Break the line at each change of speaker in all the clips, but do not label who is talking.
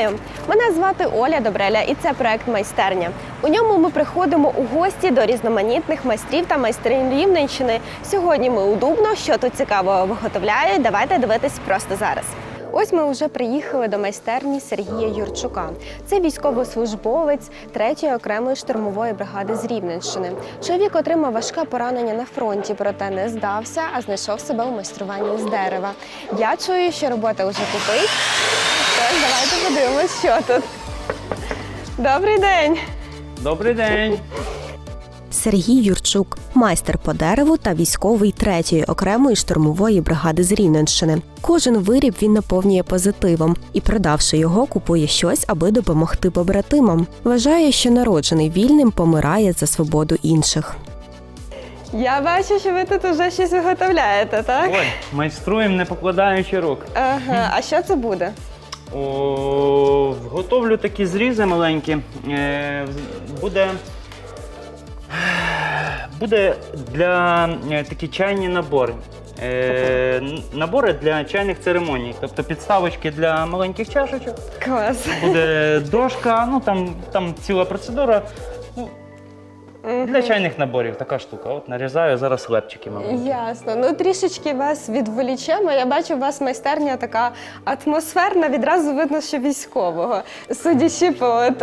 Вітаю! Мене звати Оля Добреля, і це проект майстерня. У ньому ми приходимо у гості до різноманітних майстрів та майстринь Рівненщини. Сьогодні ми у Дубно. Що тут цікавого виготовляють? Давайте дивитись просто зараз. Ось ми вже приїхали до майстерні Сергія Юрчука. Це військовослужбовець 3-ї окремої штурмової бригади з Рівненщини. Чоловік отримав важке поранення на фронті, проте не здався, а знайшов себе у майструванні з дерева. Я чую, що робота вже купить. Тож давайте подивимось, що тут. Добрий день!
Добрий день.
Сергій Юрчук, майстер по дереву та військовий третьої окремої штурмової бригади з Рівненщини. Кожен виріб він наповнює позитивом і, продавши його, купує щось, аби допомогти побратимам. Вважає, що народжений вільним помирає за свободу інших. Я бачу, що ви тут вже щось виготовляєте, так?
Ой, майструємо, не покладаючи рук.
Ага, а що це буде?
О, готовлю такі зрізи маленькі. Е, буде, буде для е, такі чайні набори. Е, набори для чайних церемоній, тобто підставочки для маленьких чашечок.
Клас.
Буде дошка, ну там, там ціла процедура. Для чайних наборів така штука. От нарізаю зараз хлебчики маленькі.
Ясно. Ну трішечки вас відволічемо. Я бачу, у вас майстерня така атмосферна, відразу видно, що військового, судячи по от.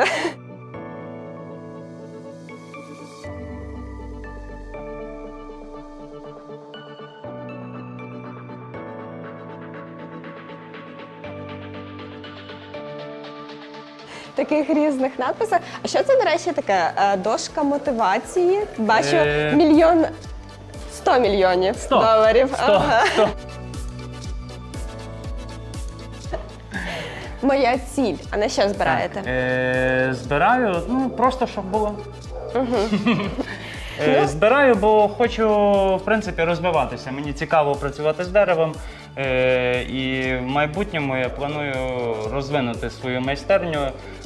Таких різних надписах. А що це, до речі, таке? Е, Дошка мотивації. Бачу
Е.
мільйон 100 мільйонів
Сто.
доларів.
Сто,
Ага.
сто.
Моя ціль. А на що збираєте?
Е, збираю, ну просто щоб було. Е, Збираю, бо хочу в принципі розвиватися. Мені цікаво працювати з деревом. Е, і в майбутньому я планую розвинути свою майстерню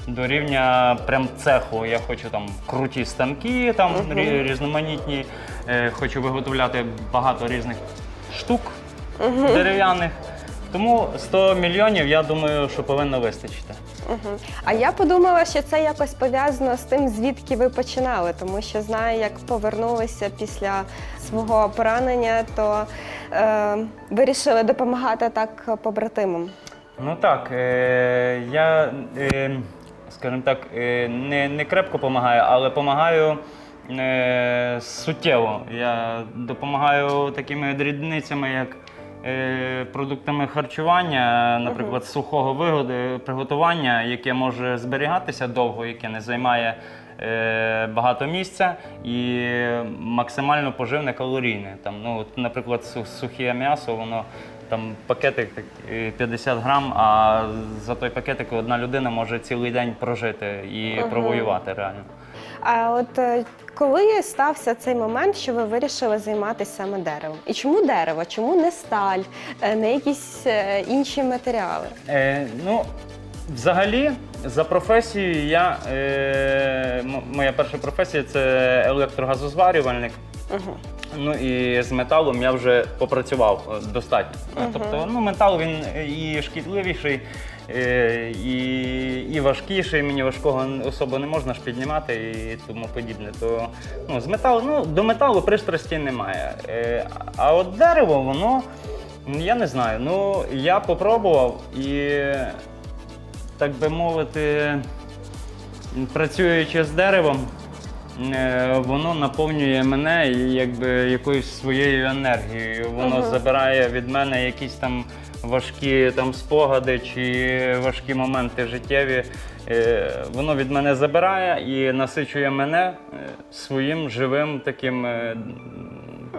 до рівня прям цеху. Я хочу там круті станки, там рі- різноманітні. Е, хочу виготовляти багато різних штук дерев'яних. Тому 100 мільйонів, я думаю, що повинно вистачити.
Мгм. А я подумала, що це якось пов'язано з тим, звідки ви починали, тому що знаю, як повернулися після свого поранення, то е, вирішили допомагати так побратимам.
Ну так, е, я, е, скажімо так, е, не, не крепко допомагаю, але допомагаю е, суттєво. Я допомагаю такими дрібницями, як продуктами харчування, наприклад, сухого вигоди, приготування, яке може зберігатися довго, яке не займає е, багато місця і максимально поживне калорійне. Там, ну, от, наприклад, су- сухе м'ясо, воно там пакетик так, е, 50 грам, а за той пакетик одна людина може цілий день прожити і провоювати реально.
А от е, коли стався цей момент, що ви вирішили займатися саме деревом? І чому дерево? Чому не сталь, е, не якісь е, інші матеріали?
Е, ну, взагалі, за професією я. Е, м- моя перша професія це електрогазозварювальник.
Угу.
Ну і з металом я вже попрацював е, достатньо. Тобто, ну, метал він і шкідливіший, е, і, і важкіший. Мені важкого особо не можна ж піднімати і тому подібне. То ну, з металу, ну, до металу пристрасті немає. Е, а от дерево, воно, я не знаю. Ну, я попробував і, так би мовити, працюючи з деревом. Е, Воно наповнює мене якби якоюсь своєю енергією. Воно забирає від мене якісь там важкі там спогади чи важкі моменти життєві. Е, Воно від мене забирає і насичує мене е, своїм живим таким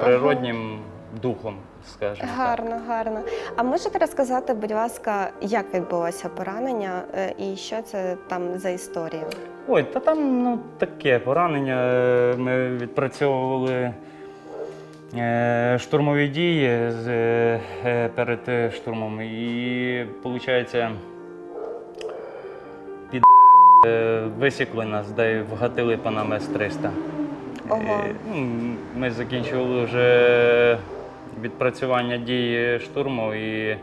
природнім духом, скажімо. так.
Гарно, гарно. А можете розказати, будь ласка, як відбулося поранення і що це там за історія?
Ой, та там ну, таке поранення. Е, Ми відпрацьовували е, штурмові дії е, перед штурмом. І, виходить, під висікли нас, де вгатили по нам С-300.
Ого.
Е, ну, Ми закінчували вже відпрацювання дії штурму і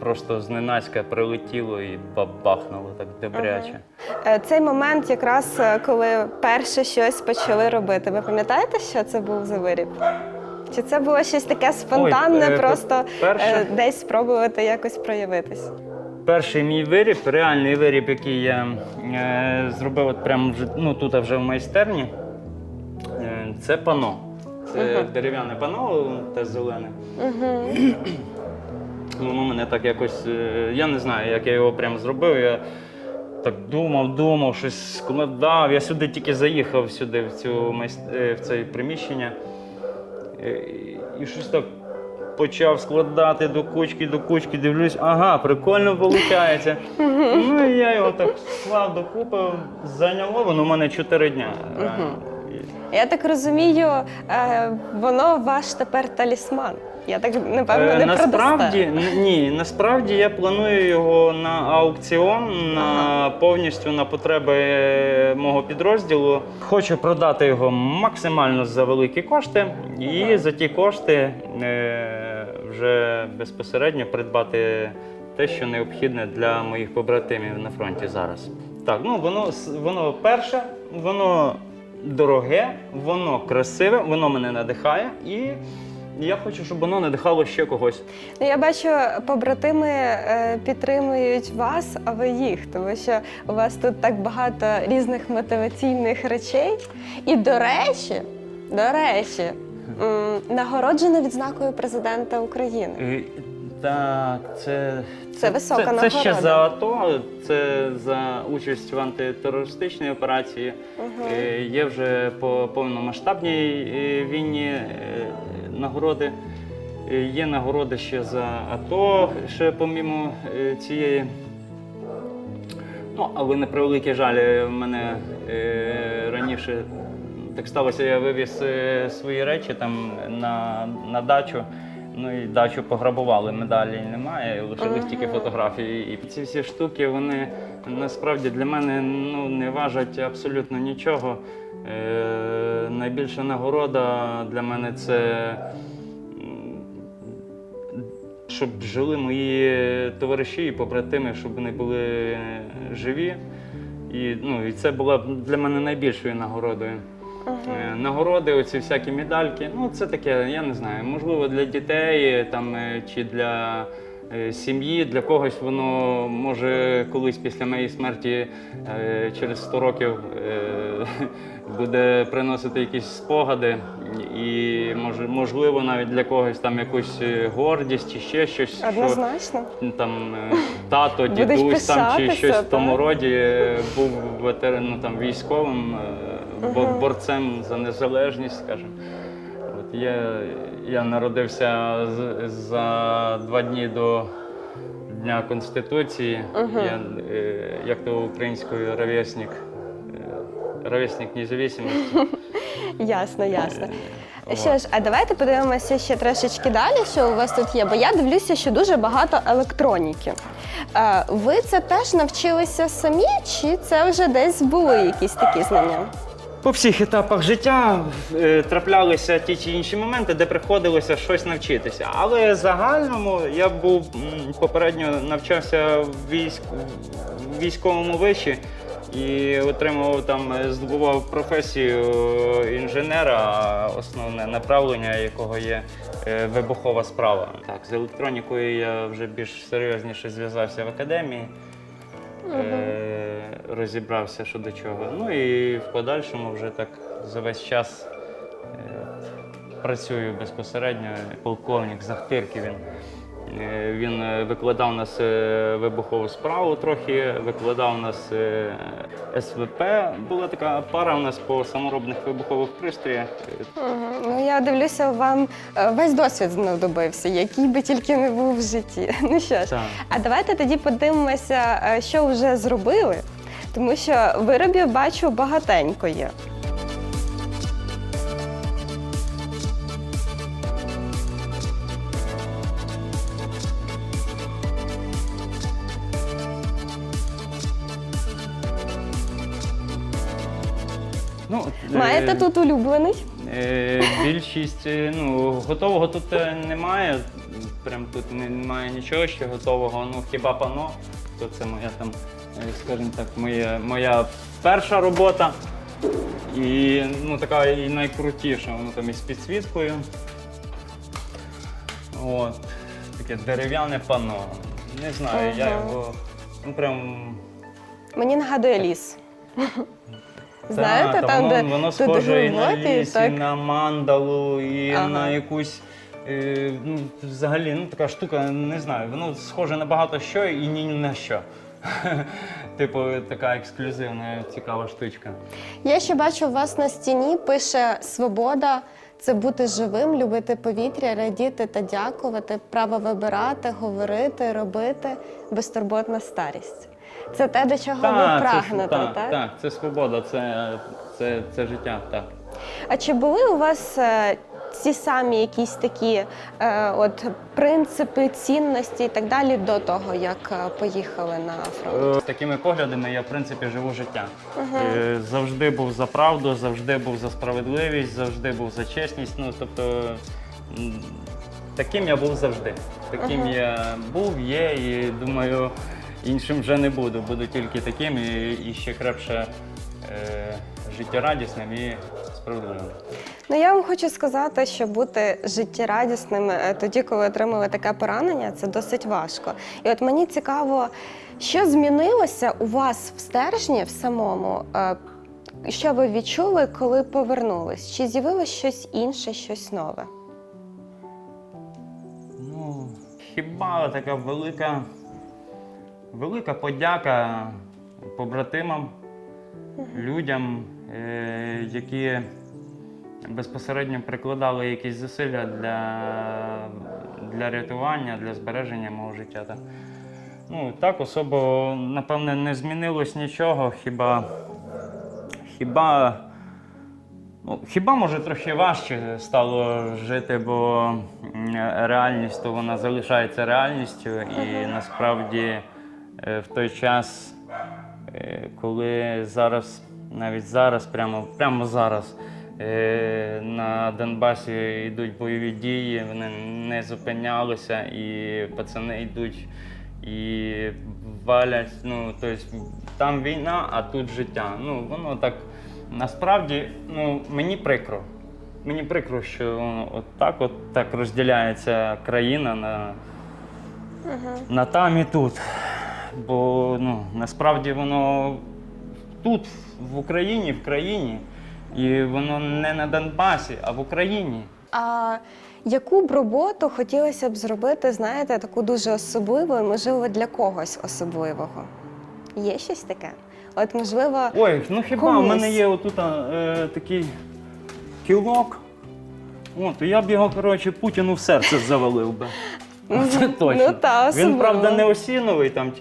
просто зненацька прилетіло і бабахнуло так добряче.
Е, Цей момент, якраз е, коли перше щось почали робити. Ви пам'ятаєте, що це був за виріб? Чи це було щось таке спонтанне,
е,
просто
перше-
десь спробувати якось проявитись?
Перший мій виріб, реальний виріб, який я е, зробив от прямо вже, ну, тут вже в майстерні, е, це пано. Це дерев'яне пано, те зелене. Воно мене так якось. е, Я не знаю, як я його прям зробив. Я так думав, думав, щось складав. Я сюди тільки заїхав сюди, в, цю е, в це приміщення. Е, і- щось так почав складати до кучки, до кучки, дивлюсь, ага, прикольно виходить. Ну і я його так склав докупи, зайняло, воно в мене 4 дня.
Я так розумію, воно ваш тепер талісман. Я так напевно
Е,
не
насправді
продасте.
ні, насправді я планую його на аукціон на повністю на потреби е, мого підрозділу. Хочу продати його максимально за великі кошти, і за ті кошти е, вже безпосередньо придбати те, що необхідне для моїх побратимів на фронті зараз. Так, ну воно воно перше, воно дороге, воно красиве, воно мене надихає і. Я хочу, щоб воно надихало ще когось.
Ну, я бачу, побратими е, підтримують вас, а ви їх, тому що у вас тут так багато різних мотиваційних речей. І до речі, до речі, м, нагороджено відзнакою президента України.
Е, Так, це,
Це висока
це, це ще
нагорода.
за АТО, це за участь в антитерористичній операції. Е, Є вже по повномасштабній е, війні е, нагороди. Е, Є нагороди ще за АТО, ще помімо е, цієї. Ну, але на превеликий жаль, е, в мене раніше так сталося, я вивіз свої речі там на, на дачу. Ну і дачу пограбували, медалі немає, лишились тільки фотографії. І ці всі штуки вони насправді для мене ну, не важать абсолютно нічого. Е, найбільша нагорода для мене це щоб жили мої товариші і побратими, щоб вони були живі. І, ну, і це була для мене найбільшою нагородою. Е, Нагороди, оці всякі медальки. Ну, це таке, я не знаю, можливо, для дітей там, е, чи для е, сім'ї, для когось воно може колись після моєї смерті е, через 100 років е, буде приносити якісь спогади. І може, можливо навіть для когось там якусь е, гордість чи ще щось. що-
Однозначно.
там е, тато,
Будеш
дідусь там чи
пишатися,
щось в тому
так?
роді е, був ветеран, ну, там військовим, е, борцем за незалежність, скажімо. От я, я народився за два дні до Дня Конституції. Я, е, як то українською ровесник, е, ровесник незалежності.
Ясно, ясно.
Е,
Що ж, а давайте подивимося ще трошечки далі, що у вас тут є, бо я дивлюся, що дуже багато електроніки. Ви це теж навчилися самі, чи це вже десь були якісь такі знання?
По всіх етапах життя е, траплялися ті чи інші моменти, де приходилося щось навчитися. Але загальному я був м, попередньо навчався в військ, в військовому виші і отримував там, е, здобував професію інженера, основне направлення якого є е, вибухова справа. Так, з електронікою я вже більш серйозніше зв'язався в академії е, розібрався що до чого. Ну і в подальшому вже так за весь час е, працюю безпосередньо. Полковник Захтирки він. Е, Він е, викладав нас вибухову справу трохи, викладав нас СВП. Була така пара у нас по саморобних вибухових пристроях.
Ну я дивлюся, вам весь досвід знадобився, який би тільки не був в житті. Ну що ж,
Так.
а давайте тоді подивимося, що вже зробили, тому що виробів бачу багатенько є.
Ну, е,
Маєте тут улюблений?
Е, більшість е, ну, готового тут е, немає. Прям тут немає нічого ще готового. Ну хіба пано, то це моя там, е, скажімо так, моя, моя перша робота. І ну, така і найкрутіша, воно там із підсвіткою. От. Таке дерев'яне пано. Не знаю, я
Ага.
його ну прям
Мені нагадує ліс. Знаєте,
та, та
там,
воно,
де
воно схоже і на ліс,
так.
і на мандалу, і
Ага.
на якусь. Е, ну, взагалі, ну така штука, не знаю, воно схоже на багато що і ні на що. Типу, така ексклюзивна, цікава штучка.
Я ще бачу, у вас на стіні пише Свобода це бути живим, любити повітря, радіти та дякувати, право вибирати, говорити, робити, безтурботна старість. Це те, до чого ви
Та,
прагнете,
це,
так?
так, так, це свобода, це, це, це життя, так.
А чи були у вас е, ці самі якісь такі е, от принципи, цінності і так далі до того, як е, поїхали на фронт?
З такими поглядами я, в принципі, живу життя. Е, Завжди був за правду, завжди був за справедливість, завжди був за чесність. Ну, тобто, таким я був завжди. Таким я був, є, і думаю, іншим вже не буду. Буду тільки таким і, і ще крепше е, життєрадісним і справедливим.
Ну я вам хочу сказати, що бути життєрадісним е, тоді, коли отримали таке поранення, це досить важко. І от мені цікаво, що змінилося у вас в стержні в самому. е, Що ви відчули, коли повернулись? Чи з'явилось щось інше, щось нове?
Ну, хіба така велика, велика подяка побратимам, людям, е, які безпосередньо прикладали якісь зусилля для, для рятування, для збереження мого життя. Так. Ну, так особо, напевне, не змінилось нічого, хіба. Хіба Ну, хіба може трохи важче стало жити, бо реальність то вона залишається реальністю, і насправді е, в той час, е, коли зараз, навіть зараз, прямо, прямо зараз на Донбасі йдуть бойові дії, вони не зупинялися, і пацани йдуть і валять. Ну, тобто там війна, а тут життя. Ну, воно так. Насправді, ну, мені прикро. Мені прикро, що от так от так розділяється країна на, на там і тут. Бо ну, насправді воно тут, в Україні, в країні, і воно не на Донбасі, а в Україні.
А яку б роботу хотілося б зробити, знаєте, таку дуже особливу, і, можливо, для когось особливого? Є щось таке? От, можливо,
Ой, ну хіба в
Комусь.
мене є отут е, такий кілок. О, то я б його, коротше, Путіну в серце завалив би. Це точно.
Ну, та,
Він, правда, не осіновий, там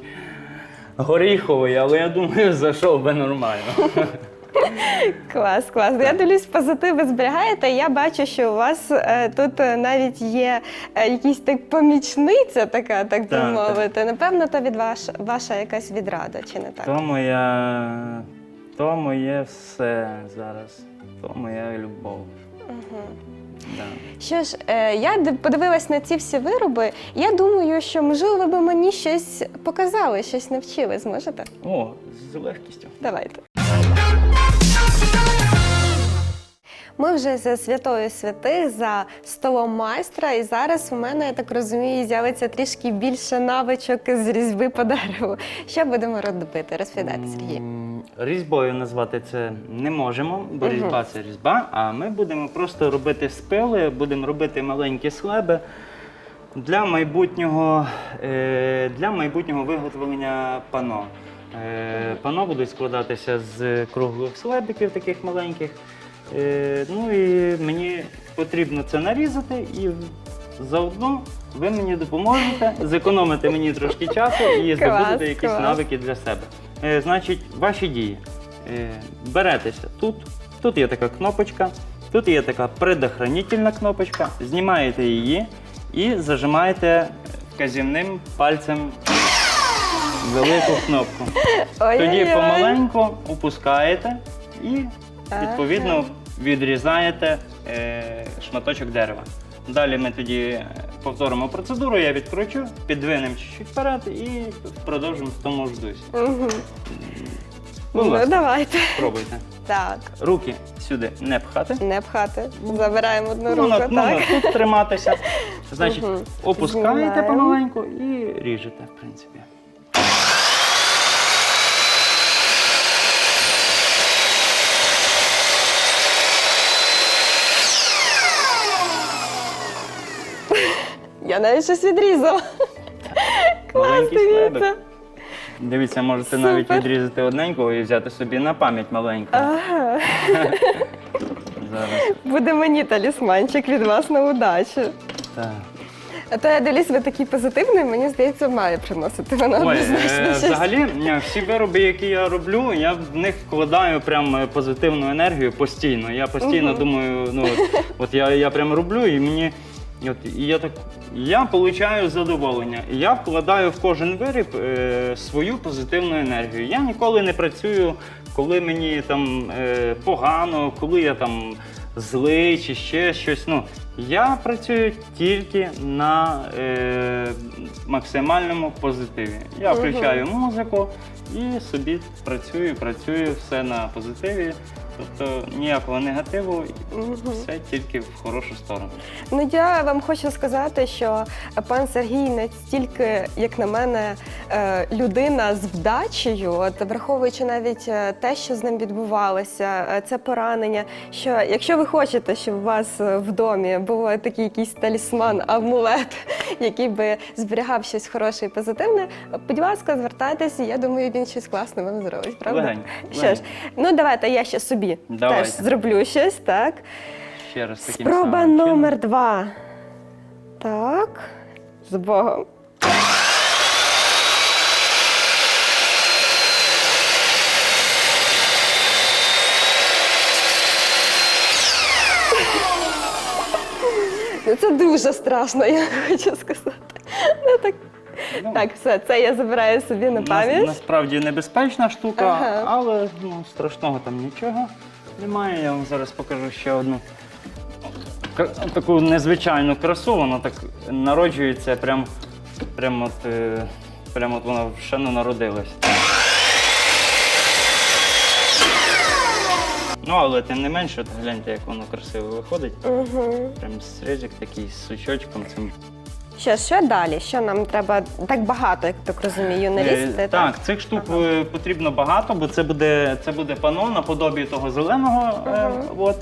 горіховий, але я думаю, зайшов би нормально.
Клас, клас. Я дивлюсь, позитиви зберігаєте. Я бачу, що у вас е, тут е, навіть є е, якісь так помічниця, така, так би
Так, так.
мовити. Напевно, то від ваш, ваша якась відрада, чи не так?
То моя, то моє все зараз. То моя любов. Да.
Що ж, е, я д- подивилась на ці всі вироби. Я думаю, що можливо ви б мені щось показали, щось навчили. Зможете?
О, з легкістю.
Давайте. Ми вже за святою святих, за столом майстра, і зараз у мене, я так розумію, з'явиться трішки більше навичок з різьби по дереву. Що будемо робити? Розповідайте, Сергій.
Різьбою назвати це не можемо, бо різьба це різьба, а ми будемо просто робити спили, будемо робити маленькі слеби для майбутнього, е, для майбутнього виготовлення пано. Е, Пано будуть складатися з круглих слебиків, таких маленьких. Е, Ну і мені потрібно це нарізати і заодно ви мені допоможете зекономити мені трошки часу і
Клас,
здобудете якісь
клас.
навики для себе. Е, Значить, ваші дії. Е, Беретеся тут, тут є така кнопочка, тут є така предохранительна кнопочка, знімаєте її і зажимаєте вказівним пальцем велику кнопку. Тоді
Ой-ой-ой.
помаленьку опускаєте і відповідно відрізаєте е, шматочок дерева. Далі ми тоді повторимо процедуру, я відкручу, підвинемо чуть-чуть вперед і продовжимо в тому ж дусі.
Угу.
Будь
Ну,
ласка,
давайте.
спробуйте.
Так,
Руки сюди не пхати.
не пхати. Забираємо одну
Ну,
руку,
ну,
так.
на- тут триматися. Значить,
Мгм.
опускаєте
Знімаємо.
помаленьку і ріжете, в принципі.
Я навіть щось відрізала. Клас,
Маленький
дивіться.
слайдик. Дивіться, можете
Супер.
навіть відрізати одненького і взяти собі на пам'ять маленьку.
Ага.
Зараз.
Буде мені талісманчик від вас на удачу.
Так.
А то я дивлюсь, ви такий позитивний, мені здається, має приносити вона
Ой,
однозначно
е,
щось.
взагалі, е, всі вироби, які я роблю, я в них вкладаю прям е, позитивну енергію постійно. Я постійно думаю, ну от, от я, я прям роблю, і мені от, і я так. Я получаю задоволення. Я вкладаю в кожен виріб е, свою позитивну енергію. Я ніколи не працюю, коли мені там е, погано, коли я там злий чи ще щось. Ну, я працюю тільки на е, максимальному позитиві. Я включаю музику і собі працюю, працюю все на позитиві. Тобто ніякого негативу, все тільки в хорошу сторону.
Ну я вам хочу сказати, що пан Сергій настільки, як на мене, е, людина з вдачею, от враховуючи навіть е, те, що з ним відбувалося, е, це поранення. Що якщо ви хочете, щоб у вас в домі був такий якийсь талісман, амулет, який би зберігав щось хороше і позитивне, будь ласка, звертайтеся. Я думаю, він щось класне вам зробить. Правда?
Легенько,
Що ж, ну давайте я ще собі
Давайте.
теж зроблю щось, так.
Ще раз таким
Спроба
самим чином.
номер два. Так. З Богом. Ну, Це дуже страшно, я хочу сказати. Ну, так, так, все, це я забираю собі на
Нас-
пам'ять.
насправді небезпечна штука,
Ага.
але ну, страшного там нічого немає. Я вам зараз покажу ще одну кра- таку незвичайну красу. Вона так народжується, прям, прям от, е, прям от вона ще не народилась. Ну, але тим не менше, от гляньте, як воно красиво виходить.
Угу.
Прям срізик такий з сучочком. Цим
Що, що далі? Що нам треба так багато, як так розумію, нарізати?
Е, Так, цих штук е, потрібно багато, бо це буде, це буде пано наподобі того зеленого. е,
Ага.
от.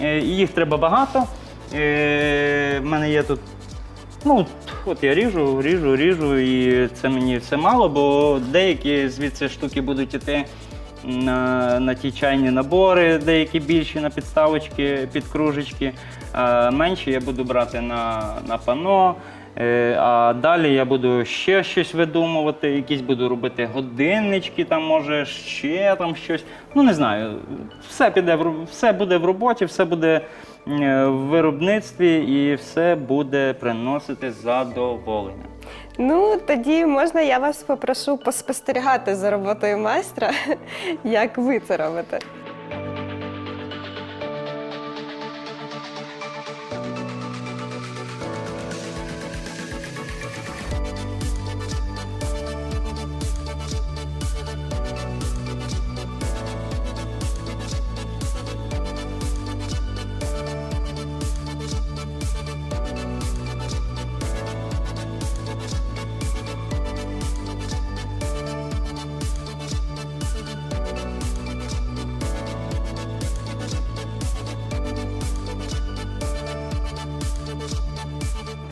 Е, і їх треба багато. Е, в мене є тут. Ну, от- от я ріжу, ріжу, ріжу, і це мені все мало, бо деякі звідси штуки будуть іти на, на ті чайні набори, деякі більші на підставочки, під кружечки. А менші я буду брати на, на пано. Е, А далі я буду ще щось видумувати, якісь буду робити годиннички, там може ще там щось. Ну не знаю. Все піде в все буде в роботі, все буде е, в виробництві і все буде приносити задоволення.
Ну, тоді можна я вас попрошу поспостерігати за роботою майстра, як ви це робите.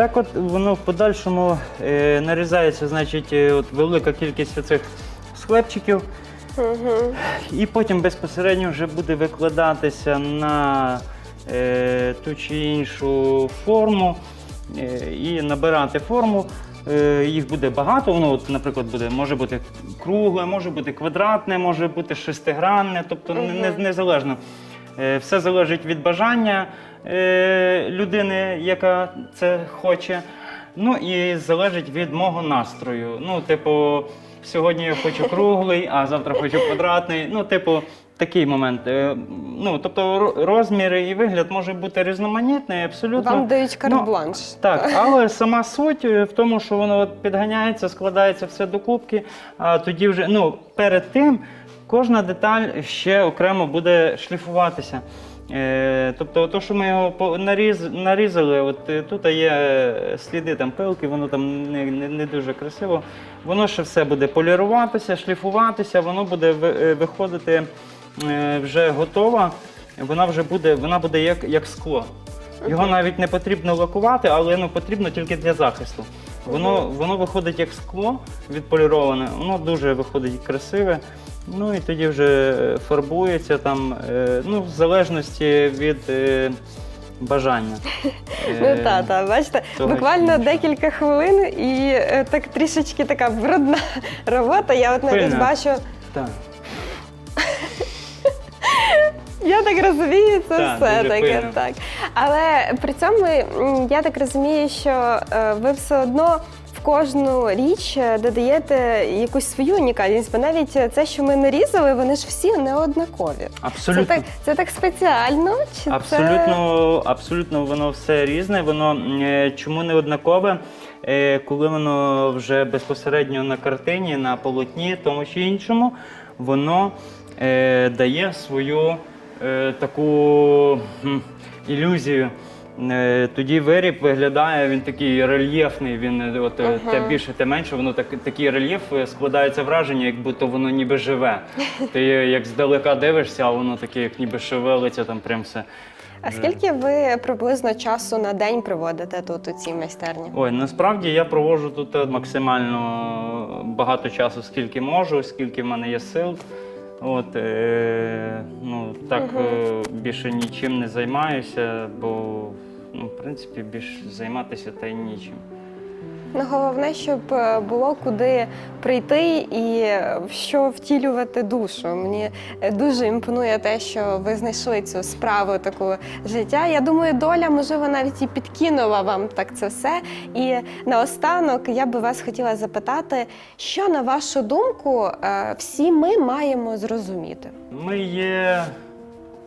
Так от воно в подальшому е, нарізається, значить, е, от велика кількість оцих схлепчиків.
Угу.
І потім безпосередньо вже буде викладатися на е, ту чи іншу форму е, і набирати форму. Е, їх буде багато, воно, от, наприклад, буде, може бути кругле, може бути квадратне, може бути шестигранне, тобто не, не, незалежно. Е, все залежить від бажання людини, яка це хоче. Ну і залежить від мого настрою. Ну, типу, сьогодні я хочу круглий, а завтра хочу квадратний. Ну, типу, такий момент. Е, Ну, тобто розміри і вигляд може бути різноманітний, абсолютно.
Вам дають
Ну. Так, але сама суть е, в тому, що воно от підганяється, складається все до кубки, а тоді вже ну, перед тим кожна деталь ще окремо буде шліфуватися. Е, тобто, то, що ми його наріз, нарізали, от е, тут є е, сліди там пилки, воно там не, не, не дуже красиво. Воно ще все буде поліруватися, шліфуватися, воно буде виходити вже готова. Вона вже буде, вона буде як, як скло. Його навіть не потрібно лакувати, але ну, потрібно тільки для захисту. Воно, воно виходить як скло відполіроване, воно дуже виходить красиве. Ну і тоді вже фарбується там, е, ну, в залежності від е, бажання.
Ну
Е,
та, та, бачите, буквально декілька хвилин і так трішечки така брудна робота. Я от навіть бачу,
Так.
я так розумію, це
Так,
все таке
пильно.
так. Але при цьому я так розумію, що ви все одно. Кожну річ е, додаєте якусь свою унікальність, бо навіть е, це, що ми нарізали, вони ж всі не однакові. Це так, це так спеціально? Чи це...
Абсолютно, абсолютно воно все різне. Воно е, чому не однакове, коли воно вже безпосередньо на картині, на полотні, тому чи іншому, воно дає свою таку ілюзію. Е, Тоді виріб виглядає, він такий рельєфний, він е, от е, те більше, те менше, воно так, такий рельєф е, складається враження, як будто воно ніби живе. Ти е, як здалека дивишся, а воно таке, як ніби шевелиться, там прям все.
А скільки ви приблизно часу на день проводите тут у цій майстерні?
Ой, насправді я проводжу тут максимально багато часу, скільки можу, скільки в мене є сил. От, е, ну, так е, більше нічим не займаюся, бо ну, в принципі більш займатися та й нічим.
Ну, головне, щоб е, було куди прийти і е, що втілювати душу. Мені е, дуже імпонує те, що ви знайшли цю справу таку життя. Я думаю, доля, можливо, навіть і підкинула вам так це все. І наостанок я би вас хотіла запитати, що на вашу думку всі ми маємо зрозуміти?
Ми є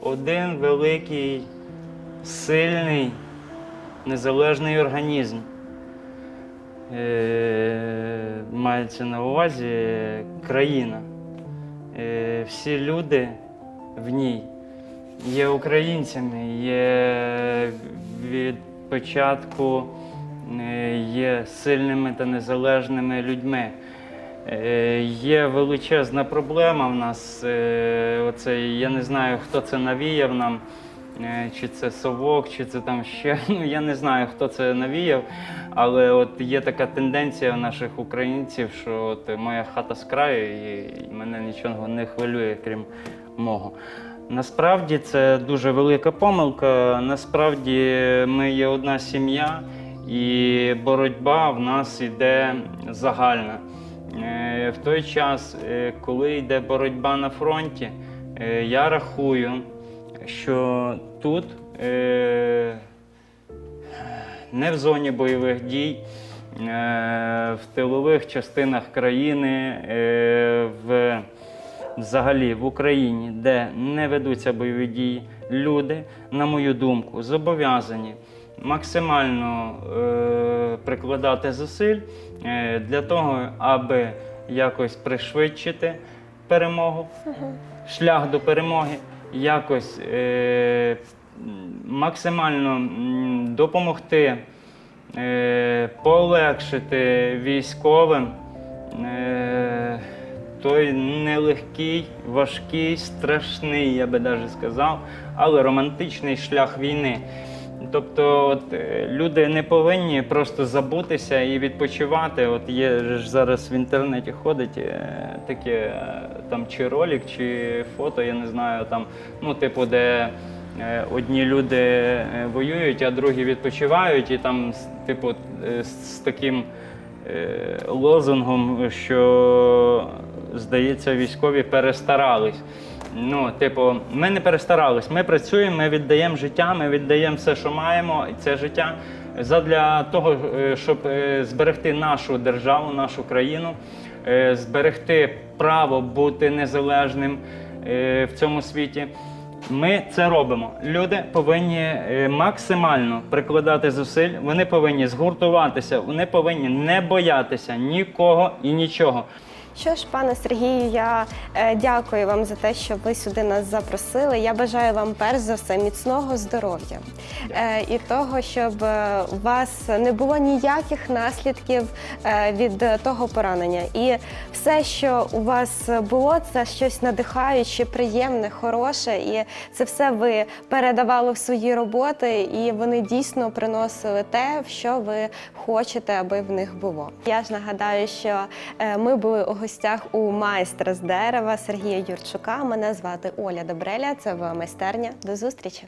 один великий, сильний, незалежний організм. Е, мається на увазі країна. Е, всі люди в ній є українцями, є від початку е, є сильними та незалежними людьми. Є величезна проблема в нас. Оце, я не знаю, хто це навіяв нам, чи це совок, чи це там ще. Ну, я не знаю, хто це навіяв. Але от є така тенденція у наших українців, що от моя хата з краю, і мене нічого не хвилює, крім мого. Насправді це дуже велика помилка. Насправді ми є одна сім'я, і боротьба в нас іде загальна. Е, В той час, е, коли йде боротьба на фронті, е, я рахую, що тут е, не в зоні бойових дій, е, в тилових частинах країни, е, в, взагалі в Україні, де не ведуться бойові дії, люди, на мою думку, зобов'язані максимально е, прикладати зусиль е, для того, аби якось пришвидшити перемогу, шлях до перемоги, якось е, максимально допомогти, е, полегшити військовим. Е, той нелегкий, важкий, страшний, я би навіть сказав, але романтичний шлях війни. Тобто, от, е, люди не повинні просто забутися і відпочивати. От є ж зараз в інтернеті ходить е, таке е, там чи ролик, чи фото, я не знаю, там, ну, типу, де одні люди воюють, а другі відпочивають, і там, типу, з, таким лозунгом, що здається, військові перестарались. Ну, типу, ми не перестарались. Ми працюємо, ми віддаємо життя, ми віддаємо все, що маємо, і це життя задля того, е, щоб е, зберегти нашу державу, нашу країну, е, зберегти право бути незалежним, в цьому світі. Ми це робимо. Люди повинні максимально прикладати зусиль, вони повинні згуртуватися, вони повинні не боятися нікого і нічого.
Що ж, пане Сергію, я е, дякую вам за те, що ви сюди нас запросили. Я бажаю вам перш за все міцного здоров'я е, і того, щоб е, у вас не було ніяких наслідків від того поранення. І все, що у вас було, це щось надихаюче, приємне, хороше. І це все ви передавали в свої роботи, і вони дійсно приносили те, що ви хочете, аби в них було. Я ж нагадаю, що ми були у гостях у майстра з дерева Сергія Юрчука. Мене звати Оля Добреля. Це в майстерня. До зустрічі.